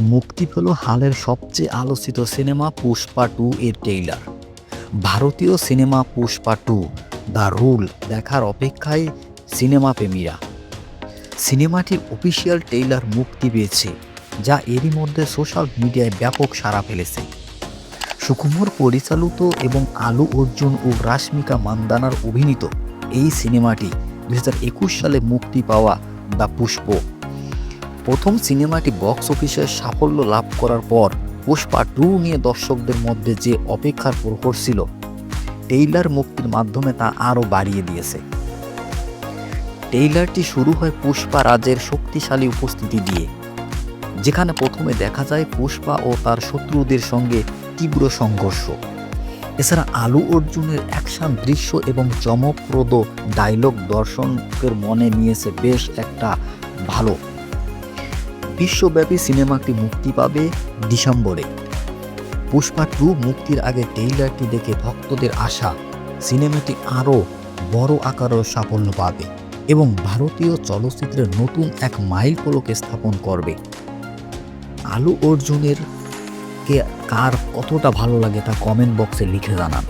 মুক্তি পেল হালের সবচেয়ে আলোচিত সিনেমা পুষ্পা টু এর ট্রেইলার। ভারতীয় cinema Pushpa two, the rule, দেখার অপেক্ষায় সিনেমা প্রেমীরা। সিনেমাটির অফিসিয়াল ট্রেইলার মুক্তি পেয়েছে, যা এরই মধ্যে সোশ্যাল মিডিয়ায় ব্যাপক সাড়া ফেলেছে। সুকুমার পরিচালিত এবং আলু অর্জুন ও রাশ্মিকা মান্দানার অভিনীত এই সিনেমাটি দু হাজার একুশ সালে মুক্তি পাওয়া দ্য পুষ্প। প্রথম সিনেমাটি বক্স অফিসে সাফল্য লাভ করার পর পুষ্পা টু নিয়ে দর্শকদের মধ্যে যে অপেক্ষার প্রহর ছিল, টেইলার মুক্তির মাধ্যমে তা আরও বাড়িয়ে দিয়েছে। টেইলারটি শুরু হয় পুষ্পা রাজের শক্তিশালী উপস্থিতি দিয়ে, যেখানে প্রথমে দেখা যায় পুষ্পা ও তার শত্রুদের সঙ্গে তীব্র সংঘর্ষ। এছাড়া আলু অর্জুনের অ্যাকশন দৃশ্য এবং চমকপ্রদ ডায়লগ দর্শকের মনে নিয়েছে বেশ একটা ভালো বিশ্বব্যাপী সিনেমাটি মুক্তি পাবে ডিসেম্বরে। পুষ্পা টু মুক্তির আগে ট্রেইলারটি দেখে ভক্তদের আশা, সিনেমাটি আরও বড় আকারের সাফল্য পাবে এবং ভারতীয় চলচ্চিত্রের নতুন এক মাইল ফলক স্থাপন করবে। আলু অর্জুনের কে কার কতটা ভালো লাগে তা কমেন্ট বক্সে লিখে জানান।